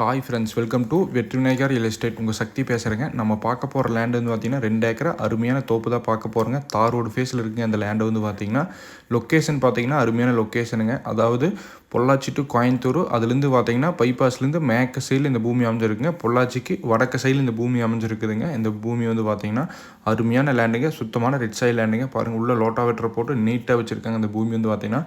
Hi friends welcome to Vetrinayagar real estate உங்கள் சக்தி பேசுகிறேங்க நம்ம பார்க்க போகிற லேண்டு வந்து பார்த்திங்கன்னா ரெண்டு ஏக்கர் அருமையான தோப்பு தான் பார்க்க போகிறோங்க தார் ரோடு ஃபேஸில் இருக்குங்க அந்த லேண்டு வந்து பார்த்திங்கன்னா லொக்கேஷன் பார்த்திங்கன்னா அருமையான லொக்கேஷனுங்க அதாவது பொள்ளாச்சி டு கோயம்புத்தூர் அதுலேருந்து பார்த்தீங்கன்னா பைபாஸ்லேருந்து மேற்க சைடில் இந்த பூமி அமைஞ்சிருக்குங்க. பொள்ளாச்சிக்கு வடக்கு சைடில் இந்த பூமி அமைஞ்சிருக்குதுங்க. இந்த பூமி வந்து பார்த்தீங்கன்னா அருமையான லேண்டுங்க சுத்தமான ரெட் சைல் லேண்டுங்க பாருங்கள் உள்ள லோட்டா வெட்டரை போட்டு நீட்டாக வச்சுருக்காங்க இந்த பூமி வந்து பார்த்தீங்கன்னா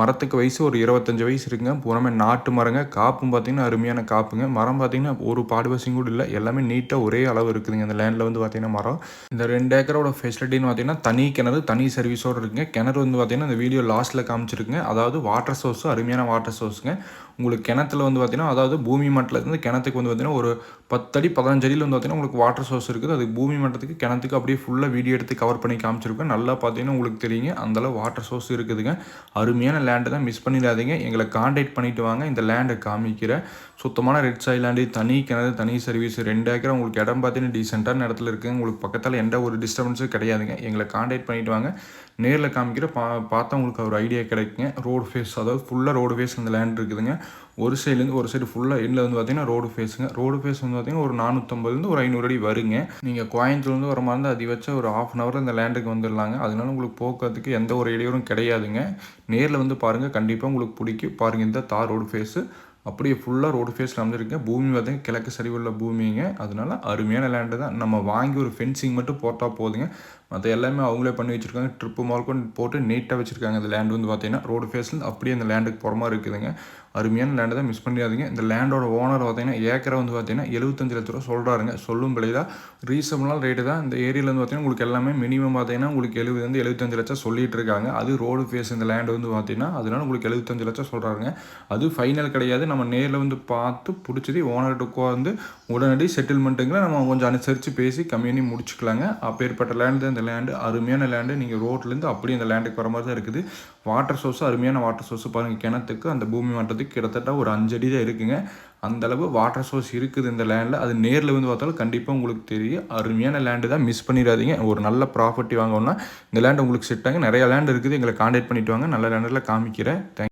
மரத்துக்கு வயசு ஒரு இருபத்தஞ்சி வயசு இருக்குங்க. பூராமே நாட்டு மரங்க. காப்பும் பார்த்தீங்கன்னா அருமையான காப்புங்க. மரம் பார்த்தீங்கன்னா ஒரு பாடுவசியும் கூட இல்லை. எல்லாமே நீட்டாக ஒரே அளவு இருக்குதுங்க. இந்த லேண்டில் வந்து பார்த்தீங்கன்னா மரம். இந்த ரெண்டு ஏக்கரோட ஃபெசிலிட்டின்னு பார்த்தீங்கன்னா தனி கிணறு தனி சர்வீஸோடு இருக்குங்க. கிணறு வந்து பார்த்தீங்கன்னா இந்த வீடியோ லாஸ்ட்டில் காமிச்சிருக்குங்க. அதாவது வாட்டர் சோர்ஸும் அருமையான வாட்டர் சோர்ஸுங்க உங்களுக்கு கிணத்துல வந்து பார்த்தீங்கன்னா அதாவது பூமி மட்டத்துலேருந்து கிணத்துக்கு வந்து பார்த்தீங்கன்னா ஒரு பத்தடி பதினஞ்சு அடியில் வந்து பார்த்தீங்கன்னா உங்களுக்கு வாட்டர் சோர்ஸ் இருக்குது. அது பூமி மட்டத்துக்கு கிணத்துக்கு அப்படியே ஃபுல்லாக வீடியோ எடுத்து கவர் பண்ணி காமிச்சிருக்கோம். நல்லா பார்த்தீங்கன்னா உங்களுக்கு தெரியுங்க. அந்தளவு வாட்டர் சோர்ஸ் இருக்குதுங்க. அருமையான லேண்டு தான் மிஸ் பண்ணிடாதீங்க. எங்களை காண்டாக்ட் பண்ணிட்டு வாங்க. இந்த லேண்டை காமிக்கிற சுத்தமான ரெட் சாய் லேண்டு தனி கிணறு தனி சர்வீஸ் ரெண்டு ஏக்கர் உங்களுக்கு இடம் பார்த்தீங்கன்னா டீசெண்டான இடத்துல இருக்குங்க. உங்களுக்கு பக்கத்தில் எந்த ஒரு டிஸ்டர்பன்ஸும் கிடையாதுங்க. எங்களை காண்டாக்ட் பண்ணிட்டு வாங்க. நேரில் காமிக்கிற பா பார்த்தா உங்களுக்கு ஒரு ஐடியா கிடைக்குங்க. ரோடு ஃபேஸ் அதாவது ஃபுல்லாக ரோடு ஃபேஸ் இந்த லேண்ட் இருக்குதுங்க. ஒரு சைட்லேருந்து ஒரு சைடு ஃபுல்லாக எண்டில் வந்து பார்த்தீங்கன்னா ரோடு ஃபேஸுங்க ரோடு ஃபேஸ் வந்து பார்த்தீங்கன்னா ஒரு நானூற்றம்பதுலேருந்து ஒரு ஐநூறு அடி வருங்க. நீங்கள் கோயம்புத்தூர்லேருந்து வர மாதிரி இருந்தால் அதிகபட்சம் ஒரு ஆஃப் அன் ஹவர் இந்த லேண்டுக்கு வந்துடலாங்க அதனால உங்களுக்கு போக்குறதுக்கு எந்த ஒரு இடையூறும் கிடையாதுங்க. நேரில் வந்து பாருங்கள் கண்டிப்பாக உங்களுக்கு பிடிக்கும். பாருங்கள் இந்த தார் ரோடு ஃபேஸு அப்படியே ஃபுல்லாக ரோடு ஃபேஸில் அமைஞ்சிருக்கேன் பூமி பார்த்தீங்கன்னா கிழக்கு சரிவுள்ள பூமிங்க. அதனால அருமையான லேண்டு தான். நம்ம வாங்கி ஒரு ஃபென்சிங் மட்டும் போட்டால் போதுங்க. மற்ற எல்லாமே அவங்களே பண்ணி வச்சுருக்காங்க. ட்ரிப்பு மால்க்கும் போட்டு நீட்டாக வச்சுருக்காங்க. இந்த லேண்டு வந்து பார்த்தீங்கன்னா ரோடு ஃபேஸில் அப்படியே அந்த லேண்டுக்கு போகிற மாதிரி இருக்குதுங்க. அருமையான லேண்டை தான் மிஸ் பண்ணிடாதீங்க. இந்த லேண்டோட ஓனர் பார்த்தீங்கன்னா ஏக்கரை வந்து பார்த்தீங்கன்னா எழுபத்தஞ்சு லட்ச ரூபா சொல்கிறாருங்க சொல்லும் விலை தான் ரீசனபிளான ரேட்டு தான். இந்த ஏரியாவில் வந்து பார்த்தீங்கன்னா உங்களுக்கு எல்லாமே மினிமம் பார்த்தீங்கன்னா உங்களுக்கு எழுபதுலேருந்து எழுபத்தஞ்சு லட்சம் சொல்லிட்டு இருக்காங்க. அது ரோடு ஃபேஸ் இந்த லேண்டு வந்து பார்த்தீங்கன்னா அதனால உங்களுக்கு எழுபத்தஞ்சு லட்சம் சொல்கிறாங்க அது ஃபைனல் கிடையாது. நம்ம நேரில் வந்து பார்த்து பிடிச்சது ஓனர்கிட்ட உட்காந்து உடனடி செட்டில்மெண்ட்டுங்களை நம்ம கொஞ்சம் அனுசரித்து பேசி கம்மியாக முடிச்சுக்கலாங்க. அப்பேற்பட்ட லேண்டு தான் இந்த லேண்டு அருமையான லேண்டு நீங்கள் ரோட்லேருந்து அப்படியே அந்த லேண்டுக்கு வர மாதிரி தான் இருக்குது. வாட்டர் சோர்ஸ் அருமையான வாட்டர் சோர்ஸ் பாருங்கள் கிணத்துக்கு அந்த பூமி மட்டத்துக்கு கிட்டத்தட்ட ஒரு அஞ்சடி தான் இருக்குங்க. அந்தளவு வாட்டர் சோர்ஸ் இருக்குது இந்த லேண்டில் அது நேரில் வந்து பார்த்தாலும் கண்டிப்பாக உங்களுக்கு தெரியும். அருமையான லேண்டு தான். மிஸ் பண்ணிடாதீங்க. ஒரு நல்ல ப்ராப்பர்ட்டி வாங்கணும்னா இந்த லேண்ட் உங்களுக்கு செட் ஆகும் நிறைய லேண்ட் இருக்குது. எங்களை காண்டாக்ட் பண்ணிட்டு வாங்க. நல்ல லேண்டில் காமிக்கிறேன். தேங்க்